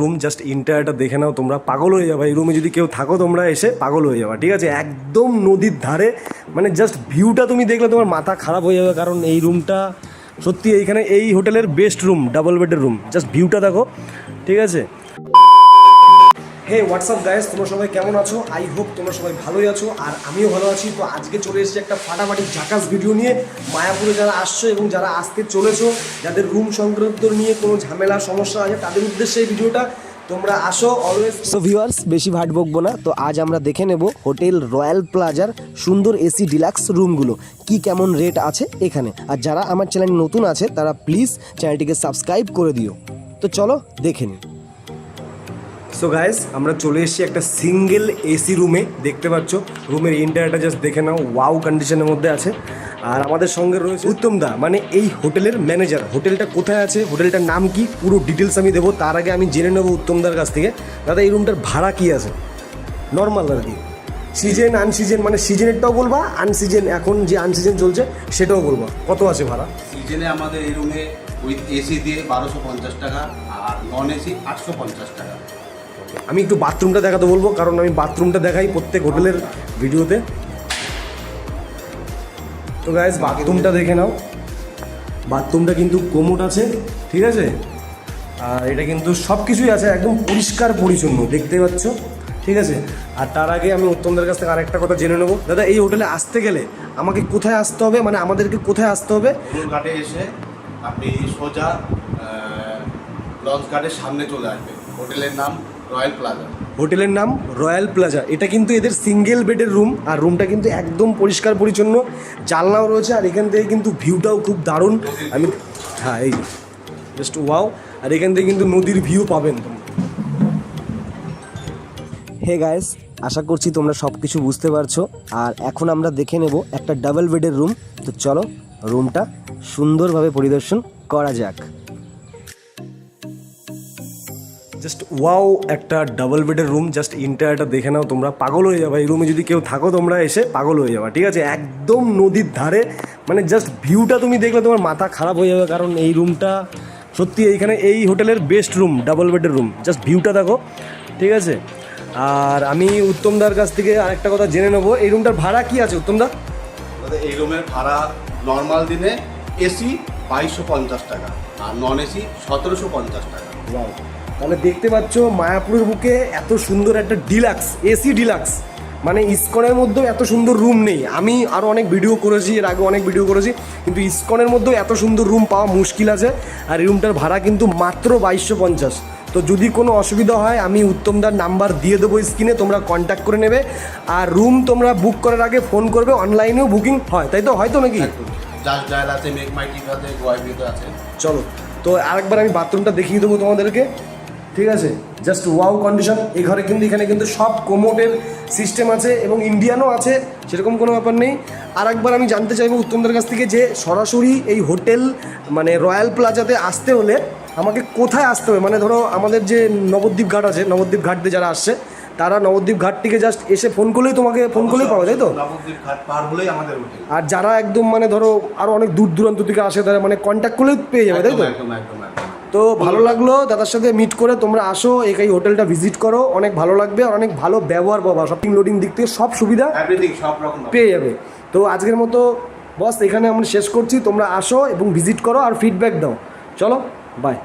Room just ইন্টারটা দেখে নাও, তোমরা পাগল হয়ে যাবে। এই রুমে যদি কেউ থাকো, তোমরা এসে পাগল হয়ে যাবে, ঠিক আছে? একদম নদীর ধারে মানে জাস্ট ভিউটা তুমি দেখলে তোমার মাথা খারাপ হয়ে যাবে, কারণ এই রুমটা সত্যি এইখানে এই হোটেলের বেস্ট রুম ডাবল বেডের রুম জাস্ট ভিউটা দেখো, ঠিক আছে? হে হোয়াটসঅ্যাপ গাইস তোমরা সবাই কেমন আছো? আই হোপ তোমরা সবাই ভালোই আছো, আর আমিও ভালো আছি। তো আজকে চলে এসেছি একটা ফাটাফাটি ঝাকাস ভিডিও নিয়ে। মায়াপুরে যারা আসছো এবং যারা আসতে চলেছো, যাদের রুম সংক্রান্ত নিয়ে কোনো ঝামেলা, সমস্যা আছে, তাদের উদ্দেশ্যে এই ভিডিওটা তোমরা আসো। অলওয়েজ সো ভিউয়ার্স বেশি ভাট বকবো না। তো আজ আমরা দেখে নেব হোটেল রয়্যাল প্লাজার সুন্দর এসি ডিলাক্স রুমগুলো। কি কেমন রেট আছে এখানে? আর যারা আমার চ্যানেল নতুন আছে, তারা প্লিজ চ্যানেলটিকে সাবস্ক্রাইব করে দিও। তো চলো দেখে নিই। সো গাইস আমরা চলে এসেছি একটা সিঙ্গেল এসি রুমে দেখতে পাচ্ছ। রুমের ইন্টারটা জাস্ট দেখে নাও ওয়াও কন্ডিশনের মধ্যে আছে। আর আমাদের সঙ্গে রয়েছে উত্তম দা মানে এই হোটেলের ম্যানেজার হোটেলটা কোথায় আছে, হোটেলটার নাম কি, পুরো ডিটেলস আমি দেবো, তার আগে আমি জেনে নেব উত্তমদার কাছ থেকে। দাদা, এই রুমটার ভাড়া কি আছে? নর্মাল আর কি। সিজন আনসিজন মানে সিজনেরটাও বলবা আনসিজন এখন যে আনসিজন চলছে, সেটাও বলবা। কত আছে ভাড়া? সিজনে আমাদের এই রুমে উইথ এসি দিয়ে বারোশো পঞ্চাশ টাকা, আর নন এসি আটশো পঞ্চাশ টাকা। আমি একটু বাথরুমটা দেখাতে বলব, কারণ আমি বাথরুমটা দেখাই প্রত্যেক হোটেলের ভিডিওতে। তো গাইজ বাথরুমটা দেখে নাও। বাথরুমটা কিন্তু কোমোট আছে, ঠিক আছে? আর এটা কিন্তু সব কিছুই আছে, একদম পরিষ্কার পরিচ্ছন্ন দেখতে পাচ্ছ? ঠিক আছে? আর তার আগে আমি উত্তমদের কাছ থেকে আরেকটা কথা জেনে নেব। দাদা, এই হোটেলে আসতে গেলে আমাকে কোথায় আসতে হবে? মানে আমাদেরকে কোথায় আসতে হবে? ঘাটে এসে আপনি সোজা লঞ্চ ঘাটের সামনে চলে আসবেন। হোটেলের নাম রয়্যাল প্লাজা হোটেলের নাম রয়্যাল প্লাজা এটা কিন্তু এদের সিঙ্গেল বেডের রুম আর রুমটা কিন্তু একদম পরিষ্কার পরিচ্ছন্ন। জানলাও রয়েছে আর এখান থেকে কিন্তু ভিউটাও খুব দারুণ। আমি হ্যাঁ এই জাস্ট ওয়াও আর এখান থেকে কিন্তু নদীর ভিউ পাবেন। হে গাইস আশা করছি তোমরা সব কিছু বুঝতে পারছ। আর এখন আমরা দেখে নেব একটা ডাবল বেডের রুম তো চলো রুমটা সুন্দরভাবে পরিদর্শন করা যাক। জাস্ট ওয়াও একটা ডাবল বেডের রুম জাস্ট ইন্টারটা দেখে নাও তোমরা। পাগল হয়ে যাবে এই রুমে যদি কেউ থাকো তোমরা এসে পাগল হয়ে যাবে ঠিক আছে? একদম নদীর ধারে মানে জাস্ট ভিউটা তুমি দেখলে তোমার মাথা খারাপ হয়ে যাবে কারণ এই রুমটা সত্যি এইখানে এই হোটেলের বেস্ট রুম ডাবল বেডের রুম জাস্ট ভিউটা দেখো ঠিক আছে? আর আমি উত্তমদার কাছ থেকে আরেকটা কথা জেনে নেব। এই রুমটার ভাড়া কি আছে উত্তমদা এই রুমের ভাড়া নর্মাল দিনে এসি বাইশশো পঞ্চাশ টাকা আর নন এসি সতেরোশো পঞ্চাশ টাকা। তাহলে দেখতে পাচ্ছ মায়াপুরের বুকে এত সুন্দর একটা ডিলাক্স এসি ডিলাক্স। মানে ইসকনের মধ্যেও এত সুন্দর রুম নেই। আমি আরও অনেক ভিডিও করেছি এর আগে অনেক ভিডিও করেছি কিন্তু ইসকনের মধ্যেও এত সুন্দর রুম পাওয়া মুশকিল আছে। আর এই রুমটার ভাড়া কিন্তু মাত্র বাইশশো পঞ্চাশ। তো যদি কোনো অসুবিধা হয় আমি উত্তমদার নাম্বার দিয়ে দেবো স্ক্রিনে তোমরা কন্ট্যাক্ট করে নেবে। আর রুম তোমরা বুক করার আগে ফোন করবে অনলাইনেও বুকিং হয়। তাই তো? হয়তো নাকি? চলো। তো আরেকবার আমি বাথরুমটা দেখিয়ে দেবো তোমাদেরকে। ঠিক আছে? জাস্ট ওয়াও কন্ডিশন এই ঘরে কিন্তু এখানে কিন্তু সব কোমোটের সিস্টেম আছে এবং ইন্ডিয়ানও আছে সেরকম কোনো ব্যাপার নেই। আর একবার আমি জানতে চাইব উত্তমদের কাছ থেকে যে সরাসরি এই হোটেল মানে রয়্যাল প্লাজাতে আসতে হলে আমাকে কোথায় আসতে হবে? মানে ধরো আমাদের যে নবদ্বীপ ঘাট আছে নবদ্বীপ ঘাট দিয়ে যারা আসছে তারা নবদ্বীপ ঘাট থেকে জাস্ট এসে ফোন করলেই তোমাকে ফোন করলেই পাওয়া যায় তো? নবদ্বীপ ঘাট পার হলেই আমাদের হোটেল আর যারা একদম মানে ধরো আরও অনেক দূর দূরান্ত থেকে আসে তারা মানে কন্ট্যাক্ট করলেই পেয়ে যাবে তাই তো? একদম একদম। তো ভালো লাগল দাদার সাথে মিট করে তোমরা আসো এই হোটেলটা ভিজিট করো অনেক ভালো লাগবে আর অনেক ভালো ব্যবহার পাবা শপিং লোডিং দিক থেকে সব সুবিধা সব রকম পেয়ে যাবে। তো আজকের মতো বস এখানে আমরা শেষ করছি তোমরা আসো এবং ভিজিট করো আর ফিডব্যাক দাও। চলো বাই